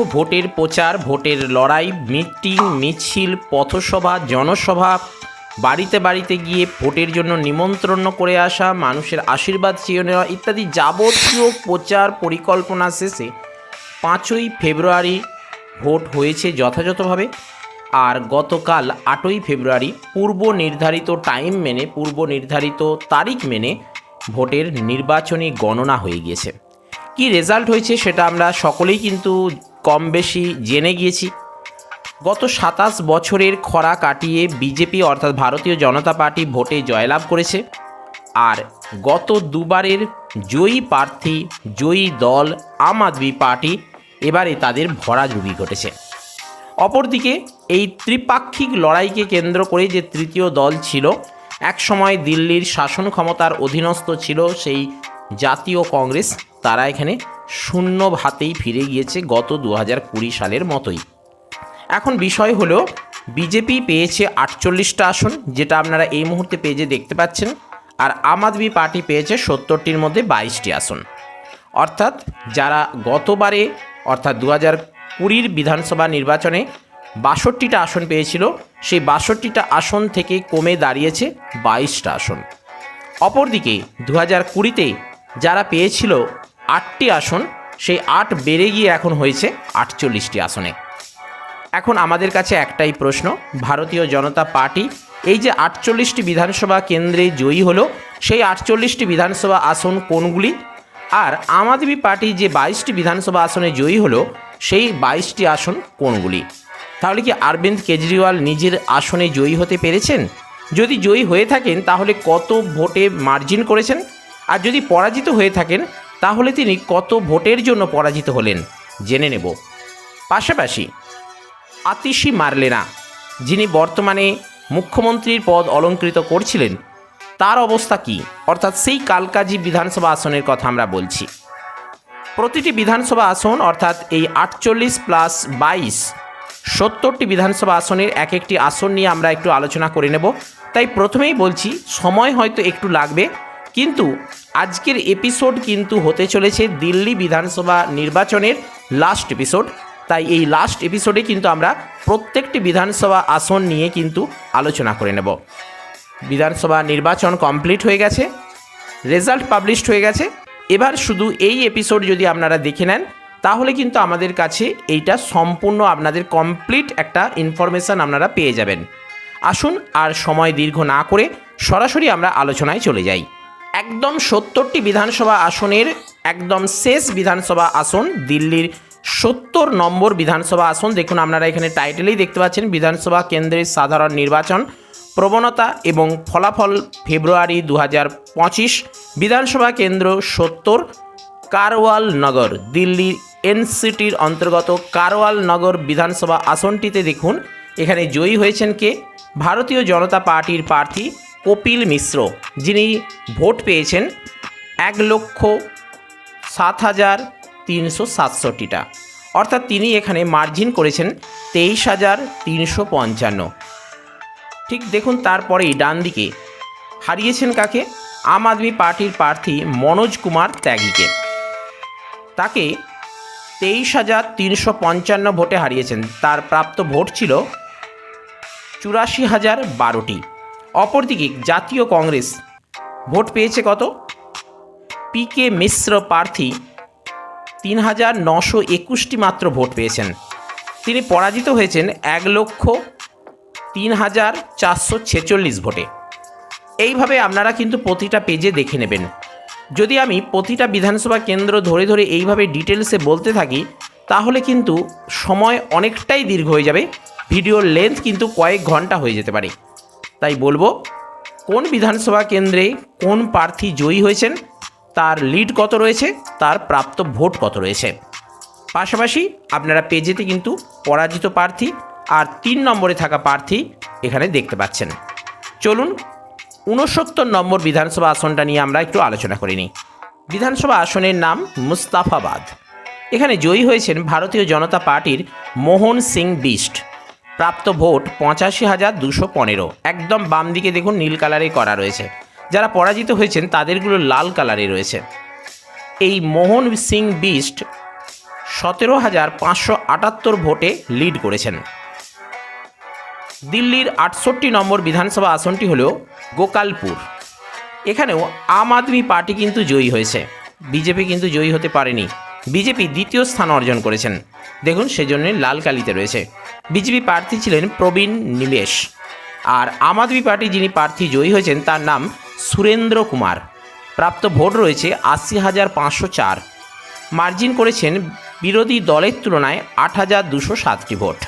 দীর্ঘ ভোটের প্রচার, ভোটের লড়াই, মিটিং, মিছিল, পথসভা, জনসভা, বাড়িতে বাড়িতে গিয়ে ভোটের জন্য নিমন্ত্রণ করে আসা, মানুষের আশীর্বাদ চেয়ে নেওয়া ইত্যাদি যাবতীয় প্রচার পরিকল্পনা শেষে পাঁচই ফেব্রুয়ারি ভোট হয়েছে যথাযথভাবে। আর গতকাল আটই ফেব্রুয়ারি পূর্ব নির্ধারিত টাইম মেনে, পূর্ব নির্ধারিত তারিখ মেনে ভোটের নির্বাচনী গণনা হয়ে গিয়েছে। কি রেজাল্ট হয়েছে সেটা আমরা সকলেই কিন্তু কম বেশি জেনে গিয়েছি। গত সাতাশ বছরের খরা কাটিয়ে বিজেপি অর্থাৎ ভারতীয় জনতা পার্টি ভোটে জয়লাভ করেছে। আর গত দুবারের জয়ী প্রার্থী, জয়ী দল, আম আদমি পার্টি এবারে তাদের ভরাডুবি ঘটেছে। অপরদিকে এই ত্রিপাক্ষিক লড়াইকে কেন্দ্র করে যে তৃতীয় দল ছিল, একসময় দিল্লির শাসন ক্ষমতার অধীনস্থ ছিল সেই জাতীয় কংগ্রেস, তারা এখানে শূন্য ভাতেই ফিরে গিয়েছে গত দু হাজার কুড়ি সালের মতোই। এখন বিষয় হলো, বিজেপি পেয়েছে আটচল্লিশটা আসন, যেটা আপনারা এই মুহূর্তে পেজে দেখতে পাচ্ছেন, আর আম আদমি পার্টি পেয়েছে সত্তরটির মধ্যে বাইশটি আসন। অর্থাৎ যারা গতবারে, অর্থাৎ দু হাজার কুড়ির বিধানসভা নির্বাচনে বাষট্টিটা আসন পেয়েছিল, সেই বাষট্টিটা আসন থেকে কমে দাঁড়িয়েছে বাইশটা আসন। অপরদিকে দু হাজার কুড়িতে যারা পেয়েছিল আটটি আসন, সেই আট বেড়ে গিয়ে এখন হয়েছে আটচল্লিশটি আসনে। এখন আমাদের কাছে একটাই প্রশ্ন, ভারতীয় জনতা পার্টি এই যে আটচল্লিশটি বিধানসভা কেন্দ্রে জয়ী হলো, সেই আটচল্লিশটি বিধানসভা আসন কোনগুলি? আর আম আদমি পার্টি যে বাইশটি বিধানসভা আসনে জয়ী হলো, সেই বাইশটি আসন কোনগুলি? তাহলে কি অরবিন্দ কেজরিওয়াল নিজের আসনে জয়ী হতে পেরেছেন? যদি জয়ী হয়ে থাকেন, তাহলে কত ভোটে মার্জিন করেছেন? আর যদি পরাজিত হয়ে থাকেন তাহলে তিনি কত ভোটের জন্য পরাজিত হলেন? জেনে নেব। পাশাপাশি আতিশি মারলেনা, যিনি বর্তমানে মুখ্যমন্ত্রীর পদ অলঙ্কৃত করছিলেন, তার অবস্থা কি? অর্থাৎ সেই কালকাজি বিধানসভা আসনের কথা আমরা বলছি। প্রতিটি বিধানসভা আসন, অর্থাৎ এই আটচল্লিশ প্লাস বাইশ, সত্তরটি বিধানসভা আসনের এক একটি আসন নিয়ে আমরা একটু আলোচনা করে নেব। তাই প্রথমেই বলছি, সময় হয়তো একটু লাগবে। কিন্তু আজকের এপিসোড কিন্তু হতে চলেছে দিল্লি বিধানসভা নির্বাচনের লাস্ট এপিসোড তাই এই লাস্ট এপিসোডে কিন্তু আমরা প্রত্যেকটি বিধানসভা আসন নিয়ে কিন্তু আলোচনা করে নেব। বিধানসভা নির্বাচন কমপ্লিট হয়ে গেছে রেজাল্ট পাবলিশড হয়ে গেছে। এবার শুধু এই এপিসোড যদি আপনারা দেখে নেন, তাহলে কিন্তু আমাদের কাছে এইটা সম্পূর্ণ আপনাদের কমপ্লিট একটা ইনফরমেশান আপনারা পেয়ে যাবেন। আসুন আর সময় দীর্ঘ না করে সরাসরি আমরা আলোচনায় চলে যাই। একদম সত্তরটি বিধানসভা আসনের, একদম শেষ বিধানসভা আসন দিল্লির সত্তর নম্বর বিধানসভা আসন। দেখুন, আপনারা এখানে টাইটেলেই দেখতে পাচ্ছেন, বিধানসভা কেন্দ্রের সাধারণ নির্বাচন, প্রবণতা এবং ফলাফল ফেব্রুয়ারি দু হাজার পঁচিশ, বিধানসভা কেন্দ্র সত্তর, কারওয়াল নগর দিল্লির এনসিটির অন্তর্গত কারওয়াল নগর বিধানসভা আসনটিতে দেখুন, এখানে জয়ী হয়েছেন কে? ভারতীয় জনতা পার্টির প্রার্থী কপিল মিশ্র, যিনি ভোট পেয়েছেন এক লক্ষ সাত হাজার তিনশো সাতষট্টিটা। অর্থাৎ তিনি এখানে মার্জিন করেছেন তেইশ হাজার তিনশো পঞ্চান্ন। ঠিক দেখুন তারপরেই ডান দিকে। হারিয়েছেন কাকে? আম আদমি পার্টির প্রার্থী মনোজ কুমার ত্যাগীকে। তাকে তেইশ হাজার তিনশো পঞ্চান্ন ভোটে হারিয়েছেন। তার প্রাপ্ত ভোট ছিল চুরাশি হাজার বারোটি। অপরদিকে জাতীয় কংগ্রেস। ভোট পেয়েছে কত? পি কে মিশ্র প্রার্থী তিন হাজার নশো একুশটি মাত্র ভোট পেয়েছেন। তিনি পরাজিত হয়েছেন এক লক্ষ তিন হাজার চারশো ছেচল্লিশ ভোটে। এইভাবে আপনারা কিন্তু প্রতিটা পেজে দেখে নেবেন। যদি আমি প্রতিটা বিধানসভা কেন্দ্র ধরে ধরে এইভাবে ডিটেলসে বলতে থাকি, তাহলে কিন্তু সময় অনেকটাই দীর্ঘ হয়ে যাবে। ভিডিওর লেন্থ কিন্তু কয়েক ঘণ্টা হয়ে যেতে পারে। তাই বলব, কোন বিধানসভা কেন্দ্রে কোন প্রার্থী জয়ী হয়েছেন, তার লিড কত রয়েছে, তার প্রাপ্ত ভোট কত রয়েছে। পাশাপাশি আপনারা পেজেতে কিন্তু পরাজিত প্রার্থী আর তিন নম্বরে থাকা প্রার্থী এখানে দেখতে পাচ্ছেন। চলুন, ঊনসত্তর নম্বর বিধানসভা আসনটা নিয়ে আমরা একটু আলোচনা করে নিই। বিধানসভা আসনের নাম মুস্তাফাবাদ। এখানে জয়ী হয়েছেন ভারতীয় জনতা পার্টির মোহন সিং বিস্ট প্রাপ্ত ভোট পঁচাশি হাজার দুশো পনেরো। একদম বাম দিকে দেখুন নীল কালারে করা রয়েছে। যারা পরাজিত হয়েছেন, তাদেরগুলো লাল কালারে রয়েছে। এই মোহন সিং বিস্ট সতেরো হাজার পাঁচশো আটাত্তর ভোটে লিড করেছেন। দিল্লির আটষট্টি নম্বর বিধানসভা আসনটি হল গোকালপুর। এখানেও আম আদমি পার্টি কিন্তু জয়ী হয়েছে। বিজেপি কিন্তু জয়ী হতে পারেনি। বিজেপি দ্বিতীয় স্থান অর্জন করেছেন। দেখুন সেজন্য লাল কালিতে রয়েছে। বিজেপি প্রার্থী ছিলেন প্রবীণ নিবেশ আর আম আদমি পার্টি যিনি প্রার্থী জয়ী হয়েছেন, তার নাম সুরেন্দ্র কুমার। প্রাপ্ত ভোট রয়েছে আশি হাজার পাঁচশো চার। মার্জিন করেছেন বিরোধী দলের তুলনায় আট হাজার দুশো সাতটি ভোট।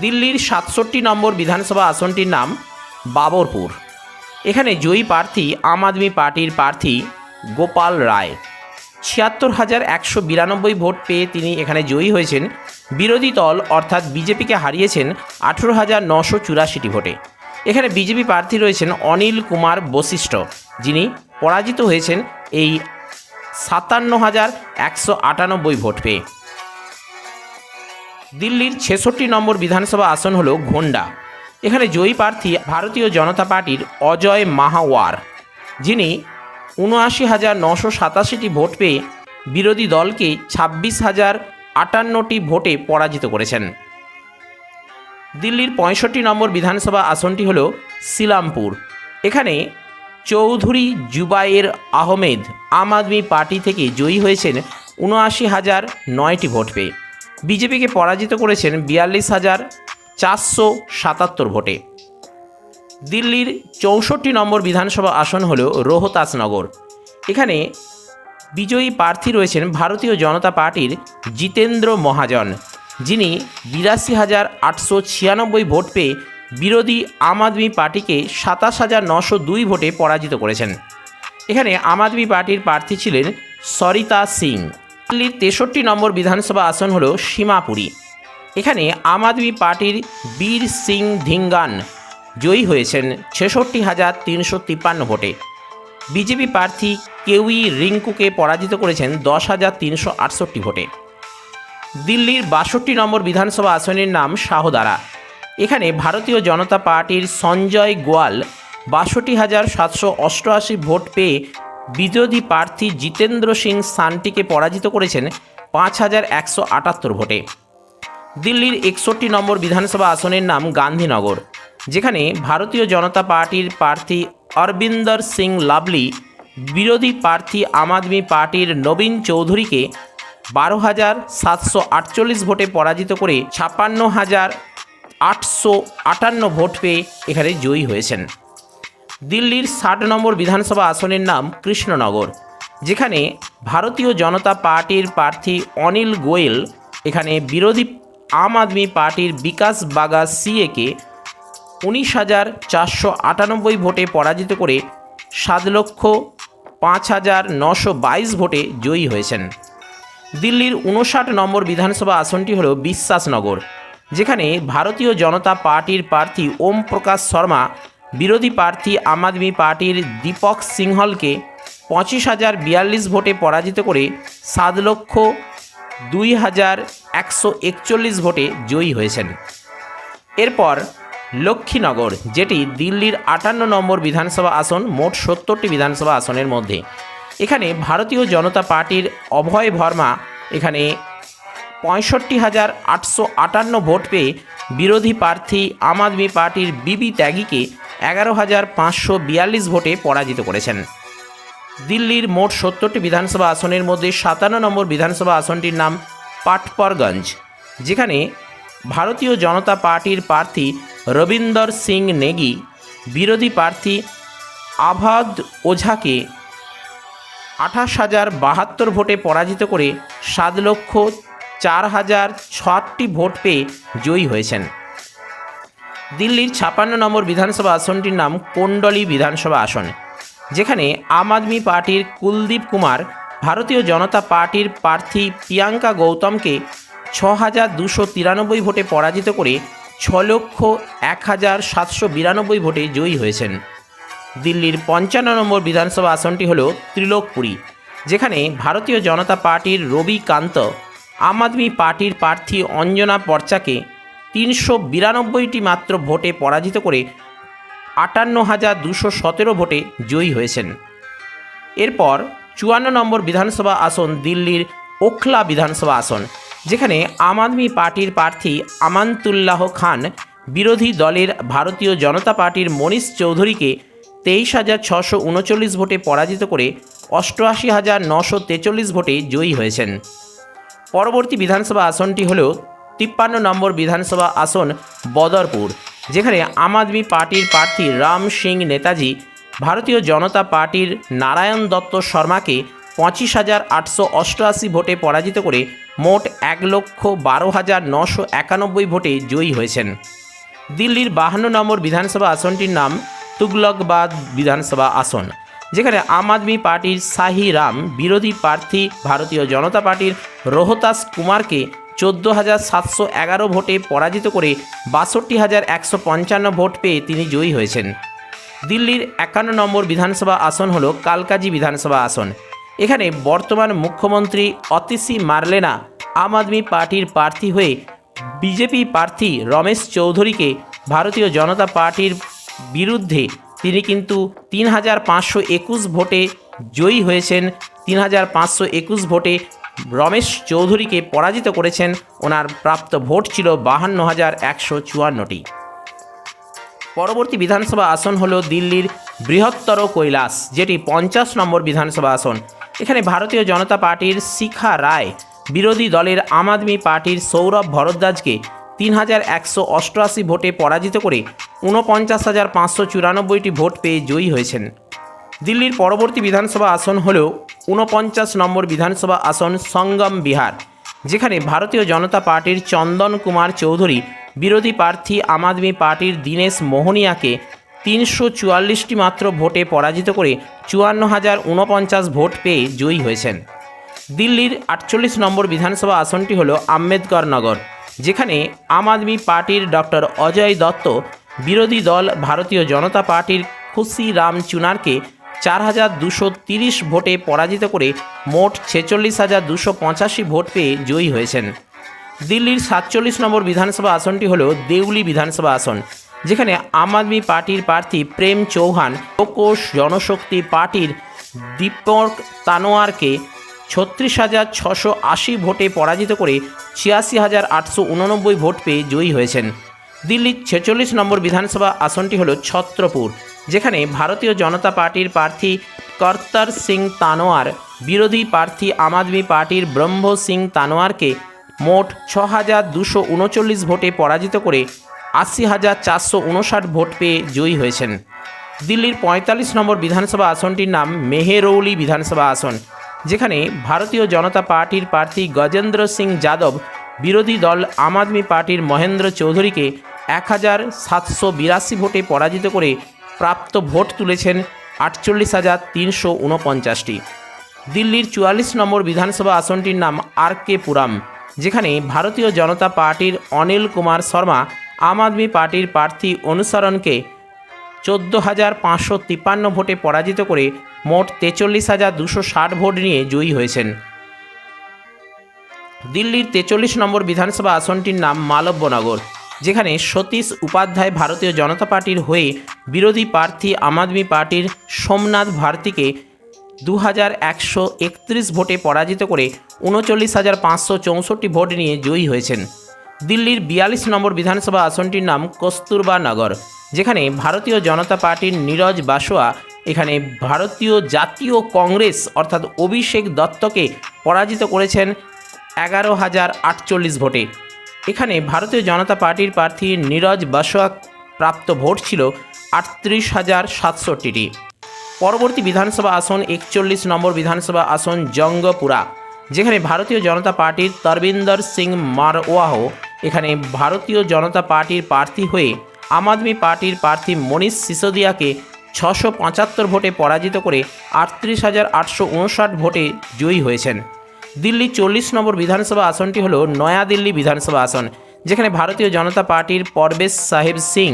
দিল্লির সাতষট্টি নম্বর বিধানসভা আসনটির নাম বাবরপুর। এখানে জয়ী প্রার্থী আম আদমি পার্টির প্রার্থী গোপাল রায়। ছিয়াত্তর হাজার একশো বিরানব্বই ভোট পেয়ে তিনি এখানে জয়ী হয়েছেন। বিরোধী দল অর্থাৎ বিজেপিকে হারিয়েছেন আঠেরো হাজার নশো চুরাশিটি ভোটে। এখানে বিজেপি প্রার্থী রয়েছেন অনিল কুমার বশিষ্ঠ। যিনি পরাজিত হয়েছেন এই সাতান্ন হাজার একশো আটানব্বই ভোট পেয়ে। দিল্লির ছেষট্টি নম্বর বিধানসভা আসন হল ঘোন্ডা। এখানে জয়ী প্রার্থী ভারতীয় জনতা পার্টির অজয় মাহাওয়ার। যিনি উনআশি হাজার নশো সাতাশিটি ভোট পেয়ে বিরোধী দলকে ছাব্বিশ হাজার আটান্নটি ভোটে পরাজিত করেছেন। দিল্লির পঁয়ষট্টি নম্বর বিধানসভা আসনটি হল সিলামপুর। এখানে চৌধুরী জুবাইর আহমেদ আম আদমি পার্টি থেকে জয়ী হয়েছেন উনআশি হাজার নয়টি ভোট পেয়ে। বিজেপিকে পরাজিত করেছেন বিয়াল্লিশ হাজার চারশো সাতাত্তর ভোটে। দিল্লির চৌষট্টি নম্বর বিধানসভা আসন হল রোহতাসনগর। এখানে বিজয়ী প্রার্থী রয়েছেন ভারতীয় জনতা পার্টির জিতেন্দ্র মহাজন, যিনি বিরাশি হাজার আটশো ছিয়ানব্বই ভোট পেয়ে বিরোধী আম আদমি পার্টিকে সাতাশ হাজার নশো দুই ভোটে পরাজিত করেছেন। এখানে আম আদমি পার্টির প্রার্থী ছিলেন সরিতা সিং। দিল্লির তেষট্টি নম্বর বিধানসভা আসন হল সীমাপুরী। এখানে আম আদমি পার্টির বীর সিং ধিঙ্গান জয়ী হয়েছেন ছেষট্টি হাজার তিনশো তিপ্পান্ন ভোটে। বিজেপি প্রার্থী কেউই রিঙ্কুকে পরাজিত করেছেন দশ হাজার তিনশো আটষট্টি ভোটে। দিল্লির বাষট্টি নম্বর বিধানসভা আসনের নাম শাহদারা। এখানে ভারতীয় জনতা পার্টির সঞ্জয় গোয়াল বাষট্টি হাজার সাতশো অষ্টআশি ভোট পেয়ে বিরোধী প্রার্থী জিতেন্দ্র সিং সানটিকে পরাজিত করেছেন পাঁচ হাজার একশো আটাত্তর ভোটে। দিল্লির একষট্টি নম্বর বিধানসভা আসনের নাম গান্ধীনগর। যেখানে ভারতীয় জনতা পার্টির প্রার্থী অরবিন্দর সিং লাভলি বিরোধী প্রার্থী আম আদমি পার্টির নবীন চৌধুরীকে বারো হাজার সাতশো আটচল্লিশ ভোটে পরাজিত করে ছাপ্পান্ন হাজার আটশো আটান্ন ভোট পেয়ে এখানে জয়ী হয়েছেন। দিল্লির ষাট নম্বর বিধানসভা আসনের নাম কৃষ্ণনগর, যেখানে ভারতীয় জনতা পার্টির প্রার্থী অনিল গোয়েল এখানে বিরোধী আম আদমি পার্টির বিকাশ বাগা সিএকে উনিশ হাজার চারশো আটানব্বই ভোটে পরাজিত করে সাত লক্ষ পাঁচ হাজার নশো বাইশ ভোটে জয়ী হয়েছেন। দিল্লির উনষাট নম্বর বিধানসভা আসনটি হল বিশ্বাসনগর, যেখানে ভারতীয় জনতা পার্টির প্রার্থী ওম প্রকাশ শর্মা, বিরোধী প্রার্থী আম আদমি পার্টির দীপক সিংহলকে পঁচিশ হাজার বিয়াল্লিশ ভোটে পরাজিত করে সাত লক্ষ দুই হাজার একশো একচল্লিশ ভোটে জয়ী হয়েছেন। এরপর লক্ষ্মীনগর, যেটি দিল্লির আটান্ন নম্বর বিধানসভা আসন, মোট সত্তরটি বিধানসভা আসনের মধ্যে। এখানে ভারতীয় জনতা পার্টির অভয় ভর্মা এখানে পঁয়ষট্টি হাজার আটশো আটান্ন ভোট পেয়ে বিরোধী প্রার্থী আম আদমি পার্টির বিবি ত্যাগীকে এগারো হাজার পাঁচশো বিয়াল্লিশ ভোটে পরাজিত করেছেন। দিল্লির মোট সত্তরটি বিধানসভা আসনের মধ্যে সাতান্ন নম্বর বিধানসভা আসনটির নাম পাটপরগঞ্জ, যেখানে ভারতীয় জনতা পার্টির প্রার্থী রবীন্দর সিং নেগি বিরোধী প্রার্থী আভাদ ওঝাকে আঠাশ হাজার বাহাত্তর ভোটে পরাজিত করে সাত লক্ষ চার হাজার ছটি ভোট পেয়ে জয়ী হয়েছেন। দিল্লির ছাপান্ন নম্বর বিধানসভা আসনটির নাম কোন্ডলী বিধানসভা আসন, যেখানে আম আদমি পার্টির কুলদীপ কুমার, ভারতীয় জনতা পার্টির প্রার্থী প্রিয়াঙ্কা গৌতমকে ছ হাজার দুশো তিরানব্বই ভোটে পরাজিত করে ছ লক্ষ এক হাজার সাতশো বিরানব্বই ভোটে জয়ী হয়েছেন। দিল্লির পঞ্চান্ন নম্বর বিধানসভা আসনটি হল ত্রিলোকপুরী, যেখানে ভারতীয় জনতা পার্টির রবি কান্ত, আম আদমি পার্টির প্রার্থী অঞ্জনা পর্চাকে তিনশো বিরানব্বইটি মাত্র ভোটে পরাজিত করে আটান্ন হাজার দুশো সতেরো ভোটে জয়ী হয়েছেন। এরপর চুয়ান্ন নম্বর বিধানসভা আসন দিল্লির ওখলা বিধানসভা আসন, যেখানে আম আদমি পার্টির প্রার্থী আমানতুল্লাহ খান বিরোধী দলের ভারতীয় জনতা পার্টির মনীষ চৌধুরীকে তেইশ হাজার ছশো উনচল্লিশ ভোটে পরাজিত করে অষ্টআশি হাজার নশো তেচল্লিশ ভোটে জয়ী হয়েছেন। পরবর্তী বিধানসভা আসনটি হল তিপ্পান্ন নম্বর বিধানসভা আসন বদরপুর, যেখানে আম আদমি পার্টির প্রার্থী রাম সিং নেতাজি ভারতীয় জনতা পার্টির নারায়ণ দত্ত শর্মাকে পঁচিশ হাজার আটশো অষ্টআশি ভোটে পরাজিত করে মোট এক লক্ষ বারো হাজার নশো একানব্বই ভোটে জয়ী হয়েছেন। দিল্লির বাহান্ন নম্বর বিধানসভা আসনটির নাম তুগলকবাদ বিধানসভা আসন, যেখানে আম আদমি পার্টির শাহি রাম, বিরোধী প্রার্থী ভারতীয় জনতা পার্টির রোহতাস কুমারকে চোদ্দ হাজার সাতশো এগারো ভোটে পরাজিত করে বাষট্টি হাজার একশো পঞ্চান্ন ভোট পেয়ে তিনি জয়ী হয়েছেন। দিল্লির একান্ন নম্বর বিধানসভা আসন হল কালকাজি বিধানসভা আসন এখানে বর্তমান মুখ্যমন্ত্রী অতিসি মারলেনা আম আদমি পার্টির প্রার্থী হয়ে বিজেপি প্রার্থী রমেশ চৌধুরীকে ভারতীয় জনতা পার্টির বিরুদ্ধে তিনি কিন্তু তিন হাজার পাঁচশো একুশ ভোটে জয়ী হয়েছেন। তিন হাজার পাঁচশো একুশ ভোটে রমেশ চৌধুরীকে পরাজিত করেছেন। ওনার প্রাপ্ত ভোট ছিল বাহান্ন হাজার একশো চুয়ান্নটি। পরবর্তী বিধানসভা আসন হল দিল্লির বৃহত্তর কৈলাস, যেটি পঞ্চাশ নম্বর বিধানসভা আসন। এখানে ভারতীয় জনতা পার্টির শিখা রায় বিরোধী দলের আম আদমি পার্টির সৌরভ ভরদ্বাজকে তিন হাজার একশো অষ্টআশি ভোটে পরাজিত করে ঊনপঞ্চাশ হাজার পাঁচশো চুরানব্বইটি ভোট পেয়ে জয়ী হয়েছেন। দিল্লির পরবর্তী বিধানসভা আসন হল ঊনপঞ্চাশ নম্বর বিধানসভা আসন সঙ্গম বিহার, যেখানে ভারতীয় জনতা পার্টির চন্দন কুমার চৌধুরী বিরোধী প্রার্থী আম আদমি পার্টির দীনেশ মোহনিয়াকে তিনশো চুয়াল্লিশটি মাত্র ভোটে পরাজিত করে চুয়ান্ন হাজার ঊনপঞ্চাশ ভোট পেয়ে জয়ী হয়েছেন। দিল্লির আটচল্লিশ নম্বর বিধানসভা আসনটি হল আম্বেদকর নগর, যেখানে আম আদমি পার্টির ডক্টর অজয় দত্ত, বিরোধী দল ভারতীয় জনতা পার্টির খুশি রাম চুনারকে চার হাজার দুশো তিরিশ ভোটে পরাজিত করে মোট ছেচল্লিশ হাজার দুশো পঁচাশি ভোট পেয়ে জয়ী হয়েছেন। দিল্লির সাতচল্লিশ নম্বর বিধানসভা আসনটি হল দেউলি বিধানসভা আসন যেখানে আম আদমি পার্টির প্রার্থী প্রেম চৌহান লোকোষ জনশক্তি পার্টির দীপক তানোয়ারকে ছত্রিশ হাজার ছশো আশি ভোটে পরাজিত করে ছিয়াশি হাজার আটশো উননব্বই ভোট পেয়ে জয়ী হয়েছেন। দিল্লির ছেচল্লিশ নম্বর বিধানসভা আসনটি হল ছত্রপুর, যেখানে ভারতীয় জনতা পার্টির প্রার্থী কর্তার সিং তানোয়ার, বিরোধী প্রার্থী আম আদমি পার্টির ব্রহ্ম সিং তানোয়ারকে মোট ছ হাজার দুশো উনচল্লিশ ভোটে পরাজিত করে আশি হাজার চারশো উনষাট ভোট পেয়ে জয়ী হয়েছেন। দিল্লির পঁয়তাল্লিশ নম্বর বিধানসভা আসনটির নাম মেহেরৌলি বিধানসভা আসন, যেখানে ভারতীয় জনতা পার্টির প্রার্থী গজেন্দ্র সিং যাদব বিরোধী দল আম আদমি পার্টির মহেন্দ্র চৌধুরীকে এক হাজার সাতশো বিরাশি ভোটে পরাজিত করে প্রাপ্ত ভোট তুলেছেন আটচল্লিশ হাজার তিনশো উনপঞ্চাশটি। দিল্লির চুয়াল্লিশ নম্বর বিধানসভা আসনটির নাম আর কে পুরাম, যেখানে ভারতীয় জনতা পার্টির অনিল কুমার শর্মা আম আদমি পার্টির প্রার্থী অনুসরণকে চোদ্দ হাজার পাঁচশো তিপ্পান্ন ভোটে পরাজিত করে মোট তেচল্লিশ হাজার দুশো ষাট ভোট নিয়ে জয়ী হয়েছেন। দিল্লির তেচল্লিশ নম্বর বিধানসভা আসনটির নাম মালব্যনগর, যেখানে সতীশ উপাধ্যায় ভারতীয় জনতা পার্টির হয়ে বিরোধী প্রার্থী আম আদমি পার্টির সোমনাথ ভারতীকে দু হাজার একশো একত্রিশ ভোটে পরাজিত করে উনচল্লিশ হাজার পাঁচশো চৌষট্টি ভোট নিয়ে জয়ী হয়েছেন। দিল্লির বিয়াল্লিশ নম্বর বিধানসভা আসনটির নাম কস্তুরবা নগর, যেখানে ভারতীয় জনতা পার্টির নীরজ বাসোয়া, এখানে ভারতীয় জাতীয় কংগ্রেস অর্থাৎ অভিষেক দত্তকে পরাজিত করেছেন এগারো হাজার আটচল্লিশ ভোটে। এখানে ভারতীয় জনতা পার্টির প্রার্থী নীরজ বাসোয়া প্রাপ্ত ভোট ছিল আটত্রিশ হাজার সাতষট্টিটি। পরবর্তী বিধানসভা আসন একচল্লিশ নম্বর বিধানসভা আসন জঙ্গপুরা। যেখানে ভারতীয় জনতা পার্টির তরবিন্দর সিং মারওয়াহ এখানে ভারতীয় জনতা পার্টির প্রার্থী হয়ে আম আদমি পার্টির প্রার্থী মনীষ সিসোদিয়াকে ছশো পঁচাত্তর ভোটে পরাজিত করে আটত্রিশ হাজার আটশো উনষাট ভোটে জয়ী হয়েছেন। দিল্লি চল্লিশ নম্বর বিধানসভা আসনটি হল নয়াদিল্লি বিধানসভা আসন, যেখানে ভারতীয় জনতা পার্টির পরবেশ সাহেব সিং,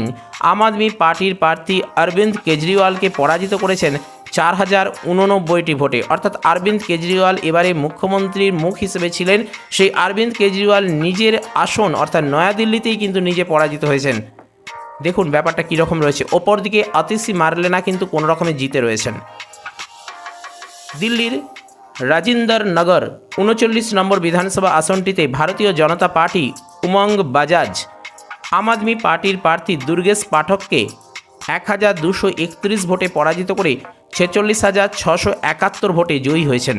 আম আদমি পার্টির প্রার্থী অরবিন্দ কেজরিওয়ালকে পরাজিত করেছেন চার হাজার উননব্বইটি ভোটে। অর্থাৎ অরবিন্দ কেজরিওয়াল এবারে মুখ্যমন্ত্রীর মুখ হিসেবে ছিলেন। সেই অরবিন্দ কেজরিওয়াল নিজের আসন, অর্থাৎ নয়াদিল্লিতেই কিন্তু নিজে পরাজিত হয়েছেন। দেখুন ব্যাপারটা কীরকম রয়েছে। ওপর দিকে অতিসি মারলেনা কিন্তু কোনো রকমে জিতে রয়েছেন। দিল্লির রাজিন্দর নগর উনচল্লিশ নম্বর বিধানসভা আসনটিতে ভারতীয় জনতা পার্টি উমঙ্গ বাজাজ, আম আদমি পার্টির প্রার্থী দুর্গেশ পাঠককে এক হাজার দুশো একত্রিশ ভোটে পরাজিত করে ছেচল্লিশ হাজার ছশো একাত্তর ভোটে জয়ী হয়েছেন।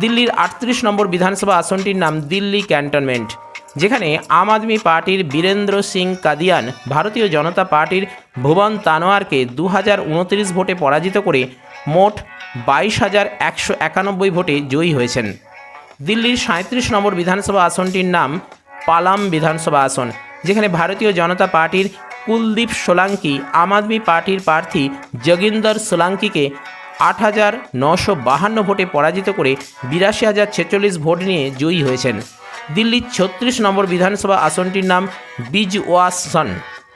দিল্লির আটত্রিশ নম্বর বিধানসভা আসনটির নাম দিল্লি ক্যান্টনমেন্ট, যেখানে আম আদমি পার্টির বীরেন্দ্র সিং কাদিয়ান, ভারতীয় জনতা পার্টির ভুবন তানোয়ারকে দু হাজার উনত্রিশ ভোটে পরাজিত করে মোট বাইশ হাজার একশো একানব্বই ভোটে জয়ী হয়েছেন। দিল্লির সাঁত্রিশ নম্বর বিধানসভা আসনটির নাম পালাম বিধানসভা আসন, যেখানে ভারতীয় জনতা পার্টির কুলদীপ সোলাঙ্কি, আম আদমি পার্টির প্রার্থী যোগিন্দর সোলাঙ্কিকে আট হাজার নশো বাহান্ন ভোটে পরাজিত করে বিরাশি হাজার ছেচল্লিশ ভোট নিয়ে জয়ী হয়েছেন। দিল্লির ছত্রিশ নম্বর বিধানসভা আসনটির নাম বিজওয়াসন,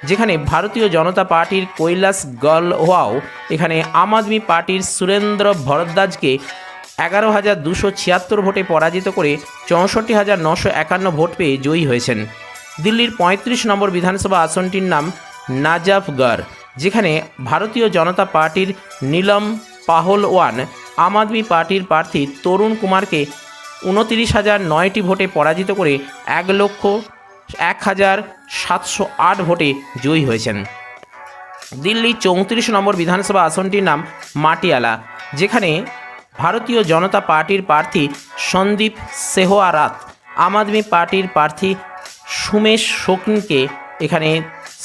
যেখানে ভারতীয় জনতা পার্টির কৈলাস গলওয়াও, এখানে আম আদমি পার্টির সুরেন্দ্র ভরদ্বাজকে এগারো হাজার দুশো ছিয়াত্তর ভোটে পরাজিত করে চৌষট্টি হাজার নশো একান্ন ভোট পেয়ে জয়ী হয়েছেন। দিল্লির পঁয়ত্রিশ নম্বর বিধানসভা আসনটির নাম নাজাফগড় যেখানে ভারতীয় জনতা পার্টির নীলম পাহলওয়ান, আম আদমি পার্টির প্রার্থী তরুণ কুমারকে উনতিরিশ হাজার নয়টি ভোটে পরাজিত করে এক লক্ষ এক হাজার সাতশো আট ভোটে জয়ী হয়েছেন। দিল্লি চৌত্রিশ নম্বর বিধানসভা আসনটির নাম মাটিয়ালা, যেখানে ভারতীয় জনতা পার্টির প্রার্থী সন্দীপ সেহোয়ারাত আম আদমি পার্টির প্রার্থী সুমেশ শোকনকে এখানে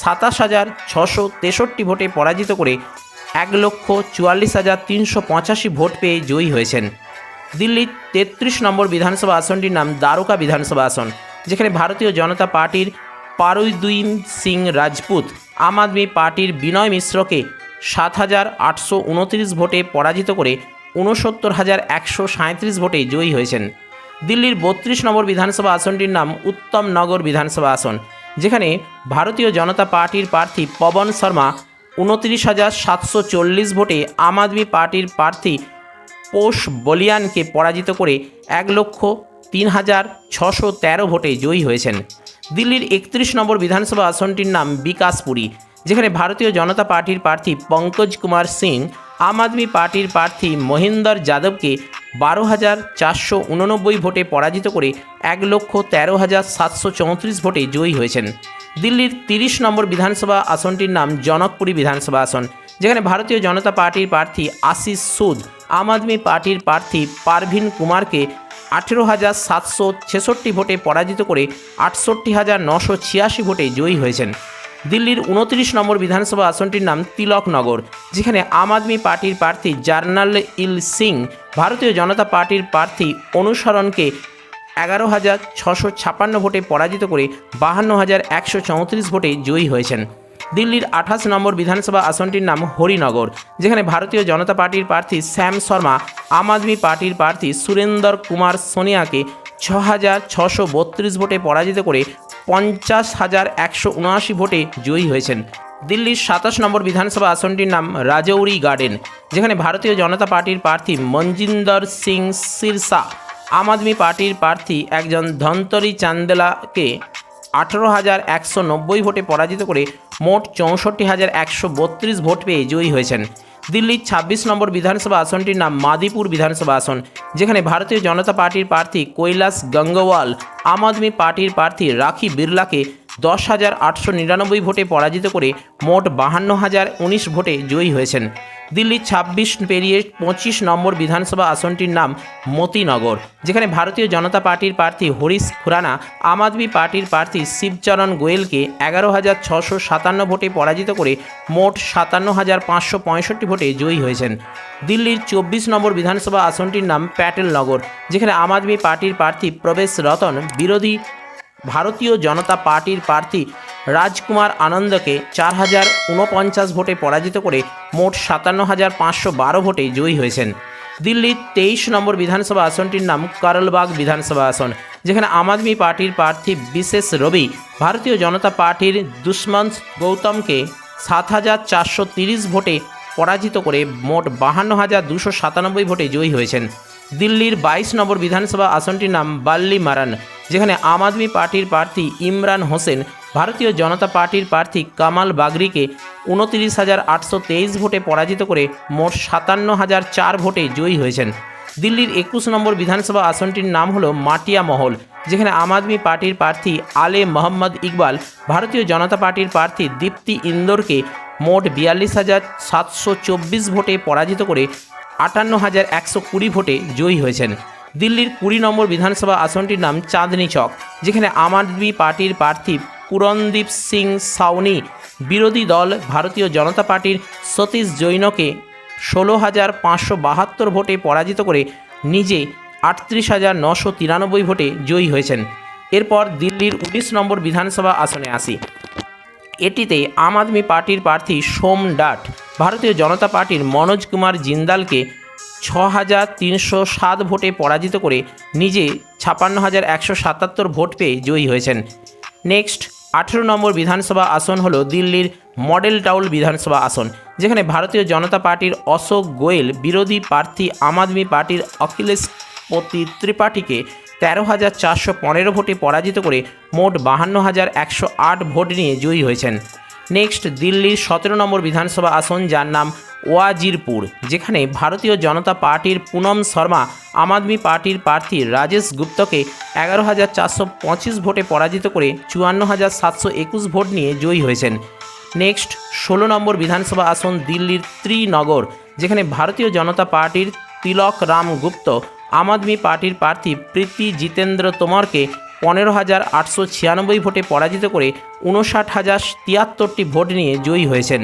সাতাশ হাজার ছশো তেষট্টি ভোটে পরাজিত করে এক লক্ষ চুয়াল্লিশ হাজার তিনশো পঁচাশি ভোট পেয়ে জয়ী হয়েছেন। দিল্লির তেত্রিশ নম্বর বিধানসভা আসনটির নাম দ্বারকা বিধানসভা আসন, যেখানে ভারতীয় জনতা পার্টির পারুইদুইন সিং রাজপুত আম আদমি পার্টির বিনয় মিশ্রকে সাত হাজার আটশো উনত্রিশ ভোটে পরাজিত করে ঊনসত্তর হাজার একশো সাঁত্রিশ ভোটে জয়ী হয়েছেন। দিল্লির বত্রিশ নম্বর বিধানসভা আসনটির নাম উত্তম নগর বিধানসভা আসন, যেখানে ভারতীয় জনতা পার্টির প্রার্থী পবন শর্মা উনত্রিশ হাজার সাতশো চল্লিশ ভোটে আম আদমি পার্টির প্রার্থী পোষ বলিয়ানকে পরাজিত করে এক লক্ষ তিন হাজার ছশো তেরো ভোটে জয়ী হয়েছেন। দিল্লির একত্রিশ নম্বর বিধানসভা আসনটির নাম বিকাশপুরী যেখানে ভারতীয় জনতা পার্টির প্রার্থী পঙ্কজ কুমার সিং আম আদমি পার্টির প্রার্থী মহিন্দর যাদবকে বারো হাজার চারশো উননব্বই ভোটে পরাজিত করে এক লক্ষ তেরো হাজার সাতশো চৌত্রিশ ভোটে জয়ী হয়েছেন। দিল্লির তিরিশ নম্বর বিধানসভা আসনটির নাম জনকপুরী বিধানসভা আসন, যেখানে ভারতীয় জনতা পার্টির প্রার্থী আশিস সুদ, আম আদমি পার্টির প্রার্থী পারভিন কুমারকে আঠেরো হাজার সাতশো ছেষট্টি ভোটে পরাজিত করে আটষট্টি হাজার নশো ছিয়াশি ভোটে জয়ী হয়েছেন। দিল্লির উনত্রিশ নম্বর বিধানসভা আসনটির নাম তিলকনগর যেখানে আম আদমি পার্টির প্রার্থী জার্নাল ইল সিং ভারতীয় জনতা পার্টির প্রার্থী অনুসরণকে এগারো হাজার ছশো ছাপ্পান্ন ভোটে পরাজিত করে বাহান্ন হাজার একশো চৌত্রিশ ভোটে জয়ী হয়েছেন। দিল্লির আঠাশ নম্বর বিধানসভা আসনটির নাম হরিনগর, যেখানে ভারতীয় জনতা পার্টির প্রার্থী শ্যাম শর্মা, আম আদমি পার্টির প্রার্থী সুরেন্দর কুমার সোনিয়াকে ছ হাজার ছশো বত্রিশ ভোটে পরাজিত করে পঞ্চাশ হাজার একশো উনআশি ভোটে জয়ী হয়েছেন। দিল্লির সাতাশ নম্বর বিধানসভা আসনটির নাম রাজৌরি গার্ডেন, যেখানে ভারতীয় জনতা পার্টির প্রার্থী মঞ্জিন্দর সিং সিরসা, আম আদমি পার্টির প্রার্থী একজন ধন্তরি চান্দেলাকে আঠেরো হাজার একশো নব্বই ভোটে পরাজিত করে মোট চৌষট্টি হাজার একশো বত্রিশ ভোট পেয়ে জয়ী হয়েছেন। দিল্লির ছাব্বিশ নম্বর বিধানসভা আসনটির নাম মাদিপুর বিধানসভা আসন, যেখানে ভারতীয় জনতা পার্টির প্রার্থী কৈলাস গঙ্গওয়াল, আম আদমি পার্টির প্রার্থী রাখি বিড়লাকে দশ হাজার আটশো নিরানব্বই ভোটে পরাজিত করে মোট বাহান্ন হাজার উনিশ ভোটে জয়ী হয়েছেন। দিল্লির ছাব্বিশ পেরিয়ে পঁচিশ নম্বর বিধানসভা আসনটির নাম মতিনগর, যেখানে ভারতীয় জনতা পার্টির প্রার্থী হরিশ খুরানা, আম আদমি পার্টির প্রার্থী শিবচরণ গোয়েলকে এগারো হাজার ছশো সাতান্ন ভোটে পরাজিত করে মোট সাতান্ন হাজার পাঁচশো পঁয়ষট্টি ভোটে জয়ী হয়েছেন। দিল্লির চব্বিশ নম্বর বিধানসভা আসনটির নাম প্যাটেলনগর, যেখানে আম আদমি পার্টির প্রার্থী প্রবেশ রতন বিরোধী ভারতীয় জনতা পার্টির প্রার্থী রাজকুমার আনন্দকে চার হাজার উনপঞ্চাশ ভোটে পরাজিত করে মোট সাতান্ন হাজার পাঁচশো বারো ভোটে জয়ী হয়েছেন। দিল্লির তেইশ নম্বর বিধানসভা আসনটির নাম কারলবাগ বিধানসভা আসন, যেখানে আম আদমি পার্টির প্রার্থী বিশেষ রবি ভারতীয় জনতা পার্টির দুষ্মন্ত গৌতমকে সাত হাজার চারশো তিরিশ ভোটে পরাজিত করে মোট বাহান্ন হাজার দুশো সাতানব্বই ভোটে জয়ী হয়েছেন। দিল্লির বাইশ নম্বর বিধানসভা আসনটির নাম বাল্লি মারান যেখানে আম আদমি পার্টির প্রার্থী ইমরান হোসেন, ভারতীয় জনতা পার্টির প্রার্থী কামাল বাগরিকে উনতিরিশ হাজার আটশো তেইশ ভোটে পরাজিত করে মোট সাতান্ন হাজার চার ভোটে জয়ী হয়েছেন। দিল্লির একুশ নম্বর বিধানসভা আসনটির নাম হলো মাটিয়া মহল, যেখানে আম আদমি পার্টির প্রার্থী আলে মোহাম্মদ ইকবাল, ভারতীয় জনতা পার্টির প্রার্থী দীপ্তি ইন্দোরকে মোট বিয়াল্লিশ হাজার সাতশো চব্বিশ ভোটে পরাজিত করে আটান্ন হাজার একশো কুড়ি ভোটে জয়ী হয়েছেন। দিল্লির কুড়ি নম্বর বিধানসভা আসনটির নাম চাঁদনি চক, যেখানে আম আদমি পার্টির প্রার্থী পুরনদীপ সিং সাউনি, বিরোধী দল ভারতীয় জনতা পার্টির সতীশ জৈনকে ষোলো হাজার পাঁচশো বাহাত্তর ভোটে পরাজিত করে নিজে আটত্রিশ হাজার নশো তিরানব্বই ভোটে জয়ী হয়েছেন। এরপর দিল্লির উনিশ নম্বর বিধানসভা আসনে আসি। এটিতে আম আদমি পার্টির প্রার্থী সোম ডাট, ভারতীয় জনতা পার্টির মনোজ কুমার জিন্দালকে ছ হাজার তিনশো সাত ভোটে পরাজিত করে নিজে ছাপান্ন হাজার একশো সাতাত্তর ভোট পেয়ে জয়ী হয়েছেন। নেক্সট, আঠেরো নম্বর বিধানসভা আসন হলো দিল্লির মডেল টাউন বিধানসভা আসন, যেখানে ভারতীয় জনতা পার্টির অশোক গোয়েল বিরোধী প্রার্থী আম আদমি পার্টির অখিলেশ পতি ত্রিপাঠীকে তেরো হাজার চারশো পনেরো ভোটে পরাজিত করে মোট বাহান্ন হাজার একশো আট ভোট নিয়ে জয়ী হয়েছেন। নেক্সট, দিল্লির সতেরো নম্বর বিধানসভা আসন, যার নাম ওয়াজিরপুর, যেখানে ভারতীয় জনতা পার্টির পুনম শর্মা, আম আদমি পার্টির প্রার্থী রাজেশ গুপ্তকে এগারো হাজার চারশো পঁচিশ ভোটে পরাজিত করে চুয়ান্ন হাজার সাতশো একুশ ভোট নিয়ে জয়ী হয়েছেন। নেক্সট, ষোলো নম্বর বিধানসভা আসন, দিল্লির ত্রিনগর, যেখানে ভারতীয় জনতা পার্টির তিলক রাম গুপ্ত আম আদমি পার্টির প্রার্থী প্রীতি জিতেন্দ্র তোমরকে পনেরো হাজার আটশো ছিয়ানব্বই ভোটে পরাজিত করে উনষাট হাজার তিয়াত্তরটি ভোট নিয়ে জয়ী হয়েছেন।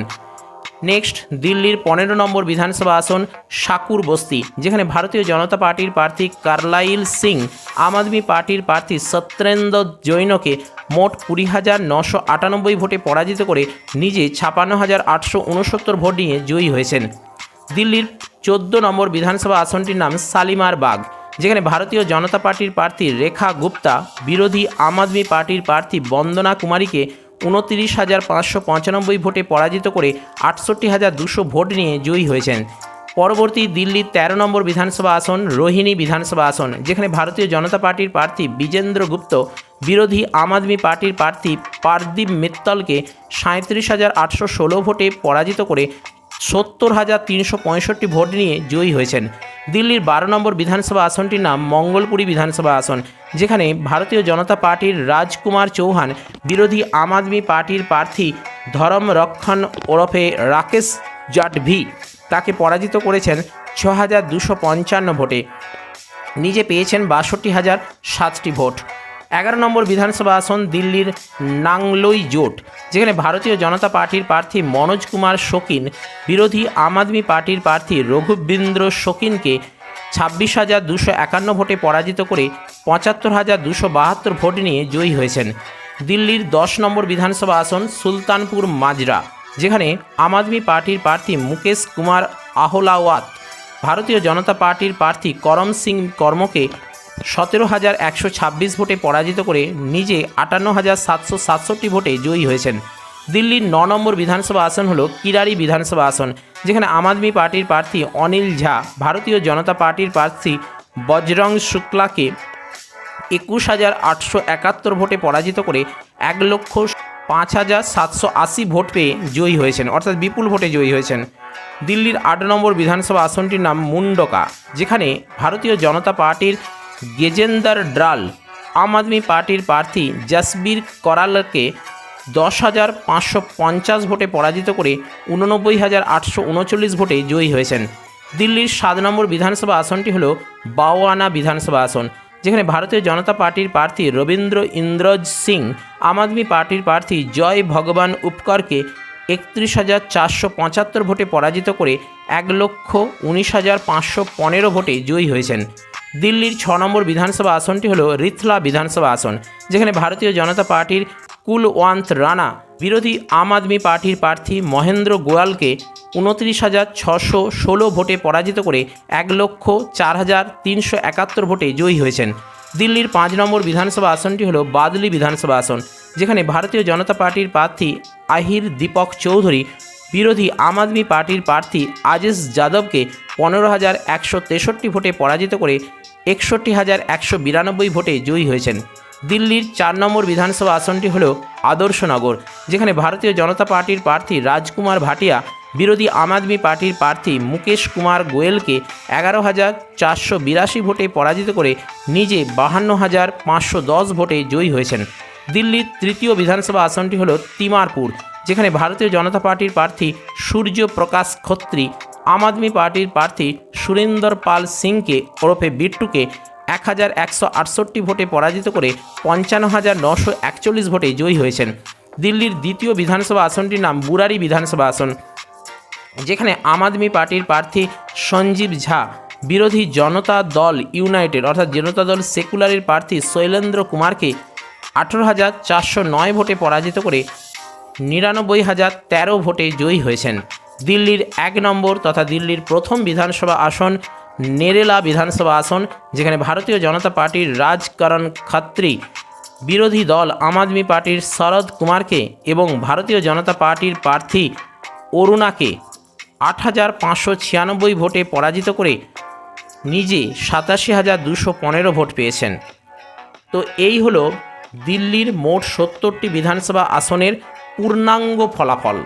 নেক্সট, দিল্লির পনেরো নম্বর বিধানসভা আসন শাকুর বস্তি, যেখানে ভারতীয় জনতা পার্টির প্রার্থী কার্লাইল সিং, আম আদমি পার্টির প্রার্থী সত্যেন্দ্র জৈনকে মোট কুড়ি হাজার নশো আটানব্বই ভোটে পরাজিত করে নিজে ছাপান্ন হাজার আটশো উনসত্তর ভোট নিয়ে জয়ী হয়েছেন। দিল্লির চোদ্দ নম্বর বিধানসভা আসনটির নাম শালিমার বাগ, যেখানে ভারতীয় জনতা পার্টির প্রার্থী রেখা গুপ্তা, বিরোধী আম আদমি পার্টির প্রার্থী বন্দনা কুমারীকে উনতিরিশ হাজার পাঁচশো পঁচানব্বই ভোটে পরাজিত করে আটষট্টি হাজার দুশো ভোট নিয়ে জয়ী হয়েছেন। পরবর্তী দিল্লির তেরো নম্বর বিধানসভা আসন রোহিণী বিধানসভা আসন, যেখানে ভারতীয় জনতা পার্টির প্রার্থী বিজেন্দ্র গুপ্ত, বিরোধী আম আদমি পার্টির প্রার্থী পারদীপ মিত্তলকে সাঁত্রিশ হাজার আটশো ষোলো ভোটে পরাজিত করে সত্তর হাজার তিনশো পঁয়ষট্টি ভোট নিয়ে জয়ী হয়েছেন। দিল্লির বারো নম্বর বিধানসভা আসনটির নাম মঙ্গলপুরী বিধানসভা আসন, যেখানে ভারতীয় জনতা পার্টির রাজকুমার চৌহান, বিরোধী আম আদমি পার্টির প্রার্থী ধরম রক্ষণ ওরফে রাকেশ জাটভি, তাকে পরাজিত করেছেন ছ হাজার দুশো পঞ্চান্ন ভোটে। নিজে পেয়েছেন বাষট্টি হাজার সাতটি ভোট। এগারো নম্বর বিধানসভা আসন দিল্লির নাংলোই জোট, যেখানে ভারতীয় জনতা পার্টির প্রার্থী মনোজ কুমার শকিন বিরোধী আম আদমি পার্টির প্রার্থী রঘুবীন্দ্র শকিনকে ছাব্বিশ হাজার দুশো একান্ন ভোটে পরাজিত করে পঁচাত্তর হাজার দুশো বাহাত্তর ভোট নিয়ে জয়ী হয়েছেন। দিল্লির দশ নম্বর বিধানসভা আসন সুলতানপুর মাজরা, যেখানে আম আদমি পার্টির প্রার্থী মুকেশ কুমার আহলাওয়াত, ভারতীয় জনতা পার্টির প্রার্থী করম সিং কর্মকে সতেরো হাজার একশো ছাব্বিশ ভোটে পরাজিত করে নিজে আটান্ন হাজার সাতশো সাতষট্টি ভোটে জয়ী হয়েছেন। দিল্লির ন নম্বর বিধানসভা আসন হল কিরারি বিধানসভা আসন, যেখানে আম আদমি পার্টির প্রার্থী অনিল ঝা, ভারতীয় জনতা পার্টির প্রার্থী বজরং শুক্লাকে একুশ হাজার আটশো একাত্তর ভোটে পরাজিত করে এক লক্ষ পাঁচ হাজার সাতশো আশি ভোট পেয়ে জয়ী হয়েছেন, অর্থাৎ বিপুল ভোটে জয়ী হয়েছেন। দিল্লির আট নম্বর বিধানসভা আসনটির নাম মুন্ডকা, যেখানে ভারতীয় জনতা পার্টির গেজেন্দার ড্রাল, আম আদমি পার্টির প্রার্থী জসবীর করালকে দশ হাজার পাঁচশো পঞ্চাশ ভোটে পরাজিত করে উননব্বই হাজার আটশো উনচল্লিশ ভোটে জয়ী হয়েছেন। দিল্লির সাত নম্বর বিধানসভা আসনটি হল বাওয়ানা বিধানসভা আসন, যেখানে ভারতীয় জনতা পার্টির প্রার্থী রবীন্দ্র ইন্দ্রজ সিং, আম আদমি পার্টির প্রার্থী জয় ভগবান উপকরকে একত্রিশ হাজার চারশো পঁচাত্তর ভোটে পরাজিত করে এক লক্ষ উনিশ হাজার পাঁচশো পনেরো ভোটে জয়ী হয়েছেন। দিল্লির ছ নম্বর বিধানসভা আসনটি হল রিথলা বিধানসভা আসন, যেখানে ভারতীয় জনতা পার্টির কুলওয়ান্ত রানা, বিরোধী আম আদমি পার্টির প্রার্থী মহেন্দ্র গোয়ালকে উনত্রিশ হাজার ছশো ষোলো ভোটে পরাজিত করে এক লক্ষ চার হাজার তিনশো একাত্তর ভোটে জয়ী হয়েছেন। দিল্লির পাঁচ নম্বর বিধানসভা আসনটি হল বাদলি বিধানসভা আসন, যেখানে ভারতীয় জনতা পার্টির প্রার্থী আহির দীপক চৌধুরী, বিরোধী আম আদমি পার্টির প্রার্থী আজেশ যাদবকে পনেরো হাজার একশো তেষট্টি ভোটে পরাজিত করে একষট্টি হাজার একশো বিরানব্বই ভোটে জয়ী হয়েছেন। দিল্লির চার নম্বর বিধানসভা আসনটি হল আদর্শনগর যেখানে ভারতীয় জনতা পার্টির প্রার্থী রাজকুমার ভাটিয়া, বিরোধী আম আদমি পার্টির প্রার্থী মুকেশ কুমার গোয়েলকে এগারো হাজার চারশো বিরাশি ভোটে পরাজিত করে নিজে বাহান্ন হাজার পাঁচশো দশ ভোটে জয়ী হয়েছেন। দিল্লির তৃতীয় বিধানসভা আসনটি হল তিমারপুর, যেখানে ভারতীয় জনতা পার্টির প্রার্থী সূর্য প্রকাশ খত্রী আম আদমি পার্টির প্রার্থী সুরেন্দর পাল সিংকে ওরফে বিট্টুকে এক হাজার একশো আটষট্টি ভোটে পরাজিত করে পঞ্চান্ন হাজার নশো একচল্লিশ ভোটে জয়ী হয়েছেন। দিল্লির দ্বিতীয় বিধানসভা আসনটির নাম বুরারি বিধানসভা আসন, যেখানে আম আদমি পার্টির প্রার্থী সঞ্জীব ঝা, বিরোধী জনতা দল ইউনাইটেড, অর্থাৎ জনতা দল সেকুলারের প্রার্থী শৈলেন্দ্র কুমারকে আঠেরো হাজার চারশো নয় ভোটে পরাজিত করে নিরানব্বই হাজার তেরো ভোটে জয়ী হয়েছেন। দিল্লির এক নম্বর তথা দিল্লির প্রথম বিধানসভা আসন নেরেলা বিধানসভা আসন, যেখানে ভারতীয় জনতা পার্টির রাজকরণ খাত্রী বিরোধী দল আম আদমি পার্টির শরদ কুমারকে এবং ভারতীয় জনতা পার্টির প্রার্থী অরুণাকে আট হাজার পাঁচশো ছিয়ানব্বই ভোটে পরাজিত করে নিজে সাতাশি হাজার দুশো পনেরো ভোট পেয়েছেন। তো এই হলো দিল্লির মোট সত্তরটি বিধানসভা আসনের পূর্ণাঙ্গ ফলাফল।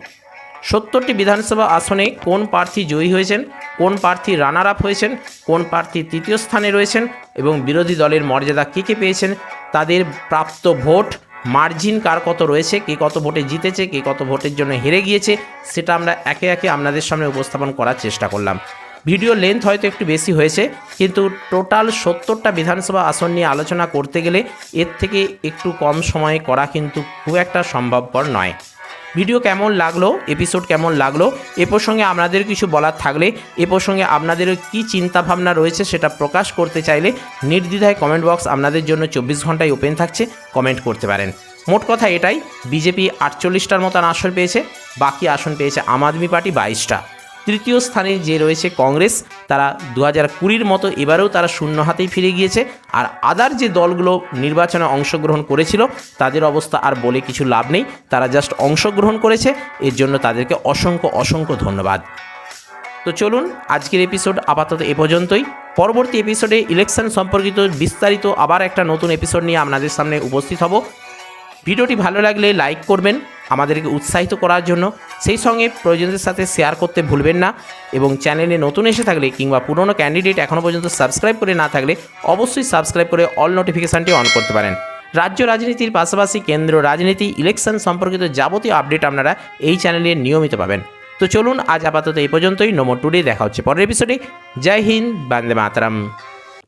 সত্তরটি বিধানসভা আসনে কোন প্রার্থী জয়ী হয়েছেন, কোন প্রার্থী রানার আপ হয়েছেন, কোন প্রার্থী তৃতীয় স্থানে রয়েছেন এবং বিরোধী দলের মর্যাদা কে কে পেয়েছেন, তাদের প্রাপ্ত ভোট, মার্জিন কার কত রয়েছে, কে কত ভোটে জিতেছে, কে কত ভোটের জন্য হেরে গিয়েছে, সেটা আমরা একে একে আপনাদের সামনে উপস্থাপন করার চেষ্টা করলাম। ভিডিও লেন্থ হয়তো একটু বেশি হয়েছে, কিন্তু টোটাল সত্তরটা বিধানসভা আসন নিয়ে আলোচনা করতে গেলে এর থেকে একটু কম সময়ে করা কিন্তু খুব একটা সম্ভবপর নয়। ভিডিও কেমন লাগল? এপিসোড কেমন লাগল? এ প্রসঙ্গে আপনাদের কিছু বলার থাকলে, এ প্রসঙ্গে আপনাদের কী চিন্তাভাবনা রয়েছে সেটা প্রকাশ করতে চাইলে নির্দ্বিধায় কমেন্ট বক্স আপনাদের জন্য চব্বিশ ঘন্টায় ওপেন থাকছে কমেন্ট করতে পারেন। মোট কথা এটাই, বিজেপি আটচল্লিশটার মতন আসন পেয়েছে, বাকি আসন পেয়েছে আম আদমি পার্টি বাইশটা। তৃতীয় স্থানে যে রয়েছে কংগ্রেস, তারা দু হাজার কুড়ির মতো এবারেও তারা শূন্য হাতেই ফিরে গিয়েছে। আর আদার যে দলগুলো নির্বাচনে অংশগ্রহণ করেছিল, তাদের অবস্থা আর বলে কিছু লাভ নেই। তারা জাস্ট অংশগ্রহণ করেছে, এর জন্য তাদেরকে অসংখ্য অসংখ্য ধন্যবাদ। তো চলুন, আজকের এপিসোড আপাতত এ পর্যন্তই। পরবর্তী এপিসোডে ইলেকশন সম্পর্কিত বিস্তারিত আবার একটা নতুন এপিসোড নিয়ে আপনাদের সামনে উপস্থিত হব। ভিডিওটি ভালো লাগলে লাইক করবেন আমাদেরকে উৎসাহিত করার জন্য। সেই সঙ্গে প্রয়োজনদের সাথে শেয়ার করতে ভুলবেন না এবং চ্যানেলে নতুন এসে থাকলে কিংবা পুরনো ক্যান্ডিডেট এখনও পর্যন্ত সাবস্ক্রাইব করে না থাকলে অবশ্যই সাবস্ক্রাইব করে অল নোটিফিকেশানটি অন করতে পারেন। রাজ্য রাজনীতির পাশাপাশি কেন্দ্র রাজনীতি ইলেকশন সম্পর্কিত যাবতীয় আপডেট আপনারা এই চ্যানেলে নিয়মিত পাবেন। তো চলুন আজ আপাতত এই পর্যন্তই। নমো টুডে দেখা হচ্ছে পরের এপিসোডে জয় হিন্দ, বান্দে মাতরম।